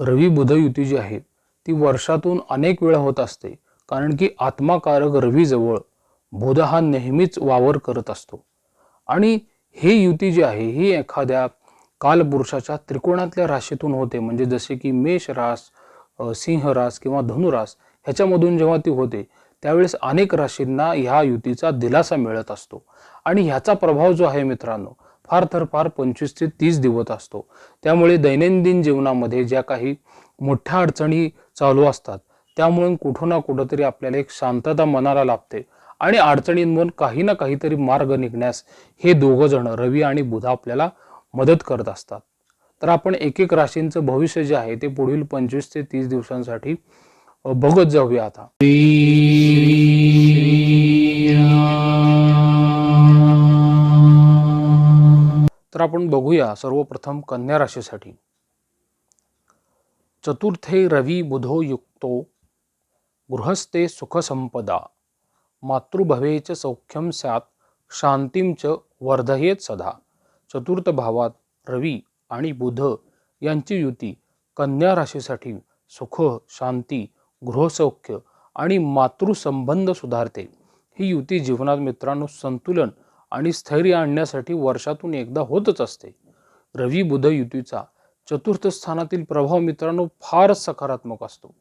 रवी बुध युती जी आहे ती वर्षातून अनेक वेळा होत असते कारण की आत्माकारक रवीजवळ बुध हा नेहमीच वावर करत असतो. आणि ही युती जी आहे ही एखाद्या कालपुरुषाच्या त्रिकोणातल्या राशीतून होते म्हणजे जसे की मेष रास सिंहरास सिंह रास किंवा धनुरास ह्याच्यामधून जेव्हा ती होते त्यावेळेस अनेक राशींना ह्या युतीचा दिलासा मिळत असतो. आणि ह्याचा प्रभाव जो आहे मित्रांनो फार तर फार पंचवीस ते तीस दिवस असतो. त्यामुळे दैनंदिन जीवनामध्ये ज्या काही मोठ्या अडचणी चालू असतात त्यामुळे कुठं ना कुठंतरी आपल्याला एक शांतता मनाला लाभते आणि अडचणींमधून काही ना काहीतरी मार्ग निघण्यास हे दोघं जण रवी आणि बुध आपल्याला मदत करत असतात. तर आपण एक एक राशींचं भविष्य जे आहे ते पुढील पंचवीस ते तीस दिवसांसाठी बघत जाऊया आता. तर आपण बघूया सर्वप्रथम कन्या राशीसाठी. चतुर्थे रवी बुधो युक्तो गृहस्थे सुखसंपदा मातृभवेच सौख्यम स्यात् शांतीम च वर्धयेत सदा. चतुर्थ भावात रवी आणि बुध यांची युती कन्या राशीसाठी सुख शांती गृहसौख्य आणि मातृसंबंध सुधारते. ही युती जीवनात मित्रांनो संतुलन आणि स्थैर्य आणण्यासाठी वर्षातून एकदा होतच असते. रवी बुध युतीचा चतुर्थ स्थानातील प्रभाव मित्रांनो फारच सकारात्मक असतो.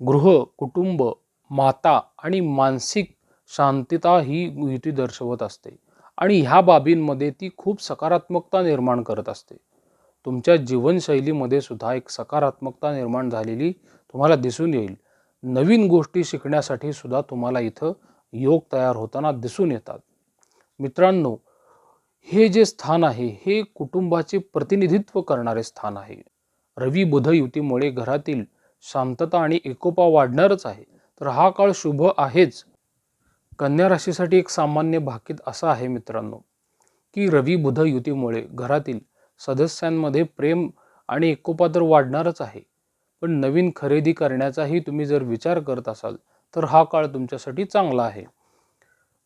गृह कुटुंब माता आणि मानसिक शांतता ही युती दर्शवत असते आणि ह्या बाबींमध्ये ती खूप सकारात्मकता निर्माण करत असते. तुमच्या जीवनशैलीमध्ये सुद्धा एक सकारात्मकता निर्माण झालेली तुम्हाला दिसून येईल. नवीन गोष्टी शिकण्यासाठी सुद्धा तुम्हाला इथं योग तयार होताना दिसून येतात. मित्रांनो हे जे स्थान आहे हे कुटुंबाचे प्रतिनिधित्व करणारे स्थान आहे. रवी बुध युतीमुळे घरातील शांतता आणि एकोपा वाढणारच आहे. तर हा काळ शुभ आहेच. कन्या राशीसाठी एक सामान्य भाकीत असा आहे मित्रांनो की रवी बुध युतीमुळे घरातील सदस्यांमध्ये प्रेम आणि एकोपा तर वाढणारच आहे. पण नवीन खरेदी करण्याचाही तुम्ही जर विचार करत असाल तर हा काळ तुमच्यासाठी चांगला आहे.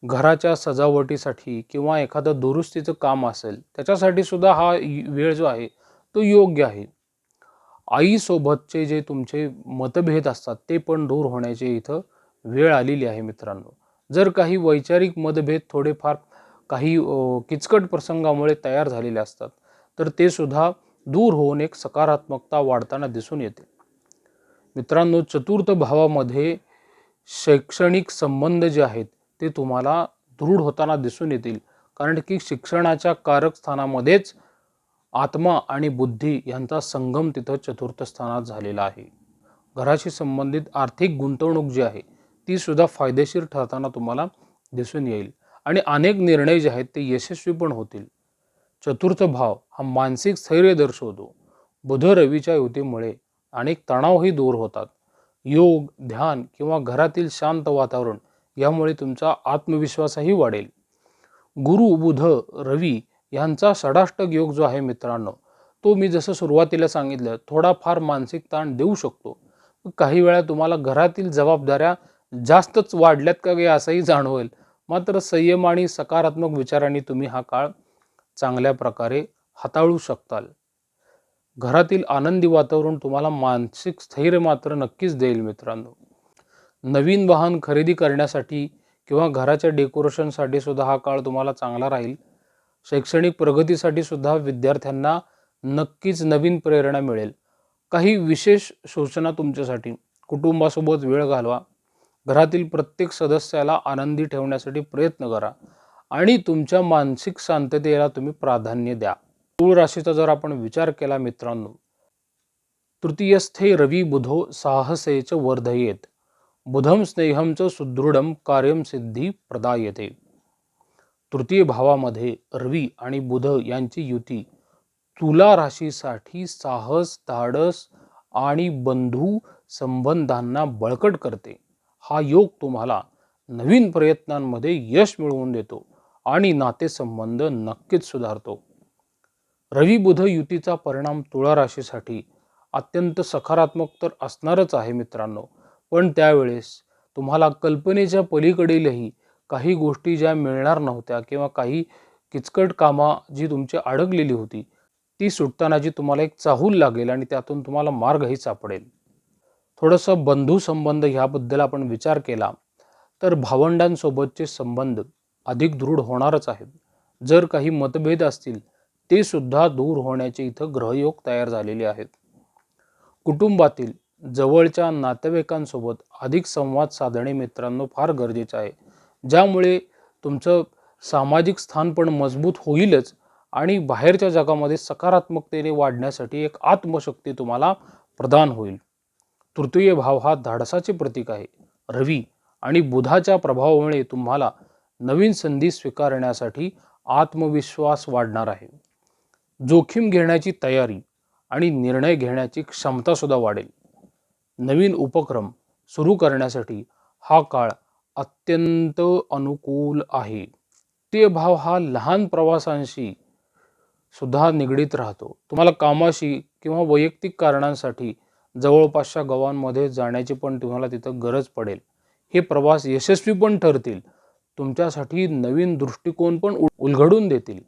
घराच्या सजावटीसाठी किंवा एखादं दुरुस्तीचं काम असेल त्याच्यासाठी सुद्धा हा वेळ जो आहे तो योग्य आहे. आईसोबतचे जे तुमचे मतभेद असतात ते पण दूर होण्याची इथं वेळ आलेली आहे मित्रांनो. जर काही वैचारिक मतभेद थोडेफार काही किचकट प्रसंगामुळे तयार झालेले असतात तर ते सुद्धा दूर होऊन एक सकारात्मकता वाढताना दिसून येते. मित्रांनो चतुर्थ भावामध्ये शैक्षणिक संबंध जे आहेत ते तुम्हाला दृढ होताना दिसून येतील. कारण की शिक्षणाच्या कारक स्थानामध्येच आत्मा आणि बुद्धी यांचा संगम तिथं चतुर्थ स्थानात झालेला आहे. घराशी संबंधित आर्थिक गुंतवणूक जी आहे ती सुद्धा फायदेशीर ठरताना तुम्हाला दिसून येईल. आणि अनेक निर्णय जे आहेत ते यशस्वी पण होतील. चतुर्थ भाव हा मानसिक स्थैर्य दर्शवतो. बुध रवीच्या युतीमुळे अनेक तणावही दूर होतात. योग ध्यान किंवा घरातील शांत वातावरण यामुळे तुमचा आत्मविश्वासही वाढेल. गुरु बुध रवी यांचा षडाष्टक योग जो आहे मित्रांनो तो मी जसं सुरुवातीला सांगितलं थोडाफार मानसिक ताण देऊ शकतो. काही वेळा तुम्हाला घरातील जबाबदाऱ्या जास्तच वाढल्यात का गे असंही जाणवेल. मात्र संयम आणि सकारात्मक विचारांनी तुम्ही हा काळ चांगल्या प्रकारे हाताळू शकताल. घरातील आनंदी वातावरण तुम्हाला मानसिक स्थैर्य मात्र नक्कीच देईल मित्रांनो. नवीन वाहन खरेदी करण्यासाठी किंवा घराच्या डेकोरेशनसाठी सुद्धा हा काळ तुम्हाला चांगला राहील. शैक्षणिक प्रगतीसाठी सुद्धा विद्यार्थ्यांना नक्कीच नवीन प्रेरणा मिळेल. काही विशेष सूचना तुमच्यासाठी. कुटुंबासोबत वेळ घालवा. घरातील प्रत्येक सदस्याला आनंदी ठेवण्यासाठी प्रयत्न करा. आणि तुमच्या मानसिक शांततेला तुम्ही प्राधान्य द्या. तूळ राशीचा जर आपण विचार केला मित्रांनो तृतीयस्थे रवी बुधो साहसेच वर्धयेत. बुधम स्नेहमच सुदृढम कार्यम सिद्धी प्रदायते। तृतीय भावामध्ये रवी आणि बुध यांची युती। तुला राशीसाठी साहस धाडस आणि बंधू संबंधांना बळकट करते। हा योग तुम्हाला नवीन प्रयत्नांमध्ये यश मिळवून देतो आणि नातेसंबंध नक्कीच सुधारतो। रवी बुध युतीचा परिणाम तुळा राशीसाठी अत्यंत सकारात्मक तर असणारच आहे मित्रांनो। पण त्यावेळेस तुम्हाला कल्पनेच्या पलीकडीलही काही गोष्टी ज्या मिळणार नव्हत्या किंवा काही किचकट कामा जी तुमची अडकलेली होती ती सुटताना जी तुम्हाला एक चाहूल लागेल आणि त्यातून तुम्हाला मार्गही सापडेल. थोडंसं बंधू संबंध ह्याबद्दल आपण विचार केला तर भावंडांसोबतचे संबंध अधिक दृढ होणारच आहेत. जर काही मतभेद असतील ते सुद्धा दूर होण्याचे इथं ग्रहयोग तयार झालेले आहेत. कुटुंबातील जवळच्या नातेवाईकांसोबत अधिक संवाद साधणे मित्रांनो फार गरजेचं आहे. ज्यामुळे तुमचं सामाजिक स्थान पण मजबूत होईलच आणि बाहेरच्या जगामध्ये सकारात्मकतेने वाढण्यासाठी एक आत्मशक्ती तुम्हाला प्रदान होईल. तृतीय भाव हा धाडसाचे प्रतीक आहे. रवी आणि बुधाच्या प्रभावामुळे तुम्हाला नवीन संधी स्वीकारण्यासाठी आत्मविश्वास वाढणार आहे. जोखीम घेण्याची तयारी आणि निर्णय घेण्याची क्षमतासुद्धा वाढेल. नवीन उपक्रम सुरू करण्यासाठी हा काळ अत्यंत अनुकूल आहे. ते भाव हा लहान प्रवासांशी सुद्धा निगडीत राहतो. तुम्हाला कामाशी किंवा वैयक्तिक कारणांसाठी जवळपासच्या गावांमध्ये जाण्याची पण तुम्हाला तिथं गरज पडेल. हे प्रवास यशस्वी पण ठरतील. तुमच्यासाठी नवीन दृष्टिकोन पण उलघडून उलगडून देतील.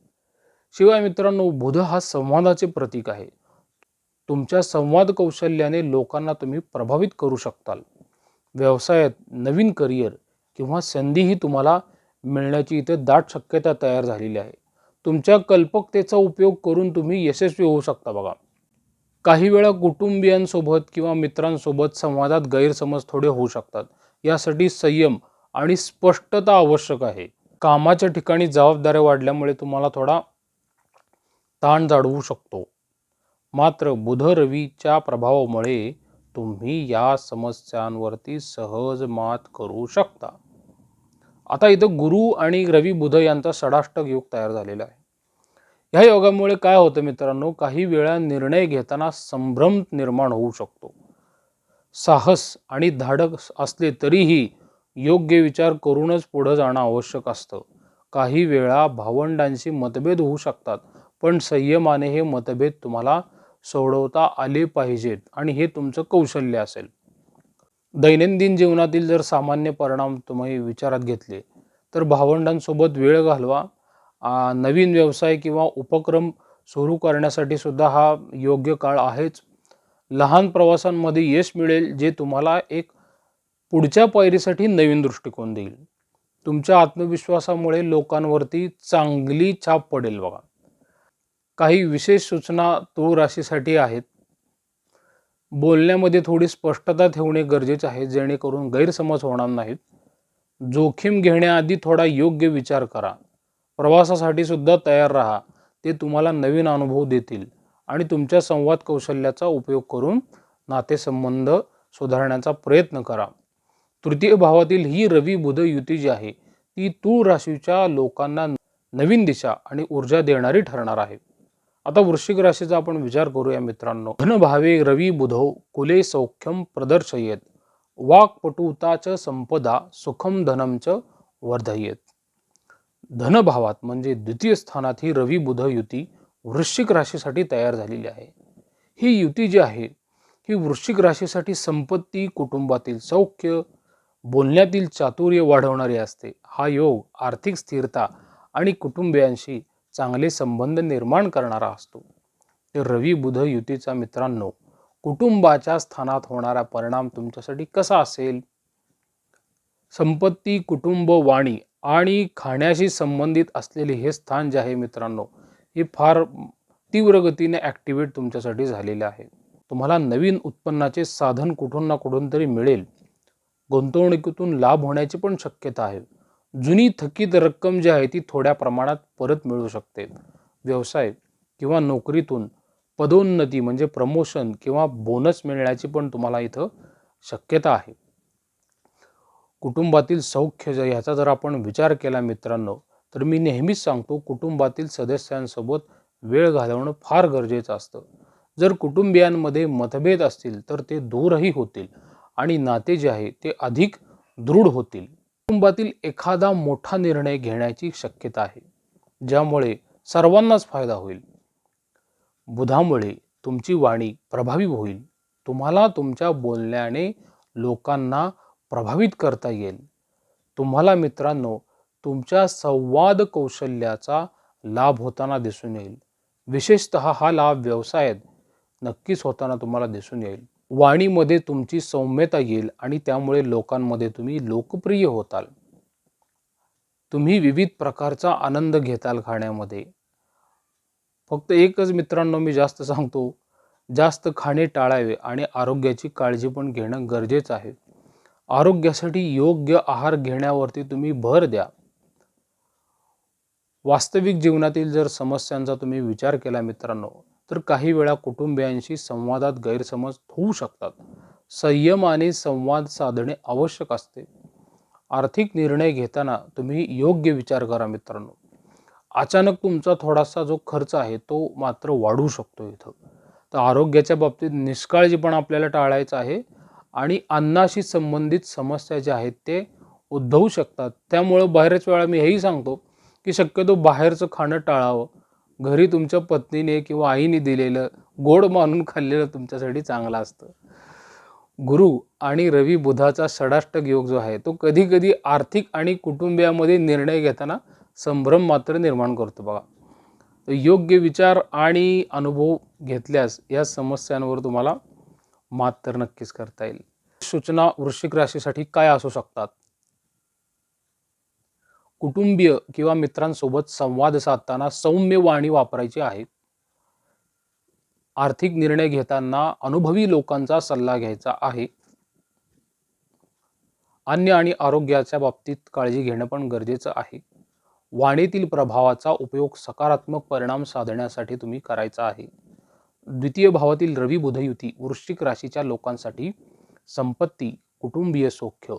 शिवाय मित्रांनो बुध हा संवादाचे प्रतीक आहे. तुमच्या संवाद कौशल्याने लोकांना तुम्ही प्रभावित करू शकताल. व्यवसायात नवीन करिअर किंवा संधीही तुम्हाला मिळण्याची इथे दाट शक्यता तयार झालेली आहे. तुमच्या कल्पकतेचा उपयोग करून तुम्ही यशस्वी होऊ शकता बघा. काही वेळा कुटुंबियांसोबत किंवा मित्रांसोबत संवादात गैरसमज थोडे होऊ शकतात. यासाठी संयम आणि स्पष्टता आवश्यक आहे. कामाच्या ठिकाणी जबाबदाऱ्या वाढल्यामुळे तुम्हाला थोडा ताण जाणवू शकतो. मात्र बुध रवीच्या प्रभावामुळे तुम्ही या समस्यांवरती सहज मात करू शकता. आता इथं गुरु आणि रवी बुध यांचा षडाष्टक योग तयार झालेला आहे. ह्या योगामुळे काय होतं मित्रांनो? काही वेळा निर्णय घेताना संभ्रम निर्माण होऊ शकतो. साहस आणि धाडक असले तरीही योग्य विचार करूनच पुढं जाणं आवश्यक असतं. काही वेळा भावंडांशी मतभेद होऊ शकतात पण संयमाने हे मतभेद तुम्हाला सोडवता आले पाहिजेत आणि हे तुमचं कौशल्य असेल. दैनंदिन जीवनातील जर सामान्य परिणाम तुम्ही विचारात घेतले तर भावंडांसोबत वेळ घालवा. नवीन व्यवसाय किंवा उपक्रम सुरू करण्यासाठी सुद्धा हा योग्य काळ आहेच. लहान प्रवासांमध्ये यश मिळेल जे तुम्हाला एक पुढच्या पायरीसाठी नवीन दृष्टिकोन देईल. तुमच्या आत्मविश्वासामुळे लोकांवरती चांगली छाप पडेल बघा. काही विशेष सूचना तूळ राशीसाठी आहेत. बोलण्यामध्ये थोडी स्पष्टता ठेवणे गरजेचे आहे जेणेकरून गैरसमज होणार नाहीत. जोखीम घेण्याआधी थोडा योग्य विचार करा. प्रवासासाठी सुद्धा तयार राहा. ते तुम्हाला नवीन अनुभव देतील आणि तुमच्या संवाद कौशल्याचा उपयोग करून नातेसंबंध सुधारण्याचा प्रयत्न करा. तृतीय भावातील ही रवी बुध युती जी आहे ती तूळ राशीच्या लोकांना नवीन दिशा आणि ऊर्जा देणारी ठरणार आहे. आता वृश्चिक राशीचा आपण विचार करूया मित्रांनो. धनभावे रवी बुधो कुले सौख्यम प्रदर्शयेत. वाक्पटुताच संपदा सुखम धनम च वर्धयेत. धनभावात म्हणजे द्वितीय स्थानात ही रवी बुध युती वृश्चिक राशीसाठी तयार झालेली आहे. ही युती जी आहे ही वृश्चिक राशीसाठी संपत्ती कुटुंबातील सौख्य बोलण्यातील चातुर्य वाढवणारी असते. हा योग आर्थिक स्थिरता आणि कुटुंबियांशी चांगले संबंध निर्माण करणारा असतो. ते रवी बुध युतीचा मित्रांनो कुटुंबाच्या स्थानात होणारा परिणाम तुमच्यासाठी कसा असेल? संपत्ती कुटुंब वाणी आणि खाण्याशी संबंधित असलेले हे स्थान जे आहे मित्रांनो हे फार तीव्र गतीने ॲक्टिवेट तुमच्यासाठी झालेले आहे. तुम्हाला नवीन उत्पन्नाचे साधन कुठून ना कुठून तरी मिळेल. गुंतवणुकीतून लाभ होण्याची पण शक्यता आहे. जुनी थकीत रक्कम जी आहे ती थोड्या प्रमाणात परत मिळू शकते. व्यवसाय किंवा नोकरीतून पदोन्नती म्हणजे प्रमोशन किंवा बोनस मिळण्याची पण तुम्हाला इथं शक्यता आहे. कुटुंबातील सौख्य जर ह्याचा जर आपण विचार केला मित्रांनो तर मी नेहमीच सांगतो कुटुंबातील सदस्यांसोबत वेळ घालवणं फार गरजेचं असतं. जर कुटुंबियांमध्ये मतभेद असतील तर ते दूरही होतील आणि नाते जे आहे ते अधिक दृढ होतील. कुटुंबातील एखादा मोठा निर्णय घेण्याची शक्यता आहे ज्यामुळे सर्वांनाच फायदा होईल. बुधामुळे तुमची वाणी प्रभावी होईल. तुम्हाला तुमच्या बोलण्याने लोकांना प्रभावित करता येईल. तुम्हाला मित्रांनो तुमच्या संवाद कौशल्याचा लाभ होताना दिसून येईल. विशेषत हा लाभ व्यवसायात नक्कीच होताना तुम्हाला दिसून येईल. वाणीमध्ये तुमची सौम्यता येईल आणि त्यामुळे लोकांमध्ये तुम्ही लोकप्रिय होताल. तुम्ही विविध प्रकारचा आनंद घेताल खाण्यामध्ये. फक्त एकच मित्रांनो मी जास्त सांगतो जास्त खाणे टाळावे आणि आरोग्याची काळजी पण घेणं गरजेचं आहे. आरोग्यासाठी योग्य आहार घेण्यावरती तुम्ही भर द्या. वास्तविक जीवनातील जर समस्यांचा तुम्ही विचार केला मित्रांनो तर काही वेळा कुटुंबियांशी संवादात गैरसमज होऊ शकतात. संयमाने संवाद साधणे आवश्यक असते. आर्थिक निर्णय घेताना तुम्ही योग्य विचार करा मित्रांनो. अचानक तुमचा थोडासा जो खर्च आहे तो मात्र वाढू शकतो इथं. तर आरोग्याच्या बाबतीत निष्काळजीपण आपल्याला टाळायचं आहे आणि अन्नाशी संबंधित समस्या ज्या आहेत ते उद्भवू शकतात. त्यामुळं बऱ्याच वेळा मी हेही सांगतो की शक्यतो बाहेरचं खाणं टाळावं. घरी तुमच्या पत्नीने किंवा आईने दिलेलं गोड मानून खाल्लेलं तुमच्यासाठी चांगलं असतं. गुरु आणि रवी बुधाचा षडाष्टक योग जो आहे तो कधी कधी आर्थिक आणि कुटुंबियामध्ये निर्णय घेताना संभ्रम मात्र निर्माण करतो बघा. योग्य विचार आणि अनुभव घेतल्यास या समस्यांवर तुम्हाला मात तर नक्कीच करता येईल. सूचना वृश्चिक राशीसाठी काय असू शकतात? कुटुंबीय किंवा मित्रांसोबत संवाद साधताना सौम्य वाणी वापरायची आहे. आर्थिक निर्णय घेताना अनुभवी लोकांचा सल्ला घ्यायचा आहे. अन्य आणि आरोग्याच्या बाबतीत काळजी घेणं पण गरजेचं आहे. वाणीतील प्रभावाचा उपयोग सकारात्मक परिणाम साधण्यासाठी तुम्ही करायचा आहे. द्वितीय भावातील रवी बुधयुती वृश्चिक राशीच्या लोकांसाठी संपत्ती कुटुंबीय सौख्य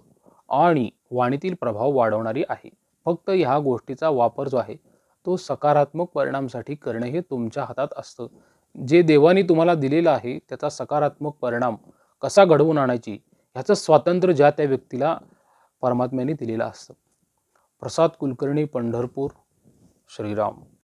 आणि वाणीतील प्रभाव वाढवणारी आहे. फक्त ह्या गोष्टीचा वापर जो आहे तो सकारात्मक परिणामसाठी करणे हे तुमच्या हातात असतं. जे देवाने तुम्हाला दिलेलं आहे त्याचा सकारात्मक परिणाम कसा घडवून आणायची ह्याचं स्वातंत्र्य ज्या त्या व्यक्तीला परमात्म्याने दिलेलं असतं. प्रसाद कुलकर्णी पंढरपूर श्रीराम.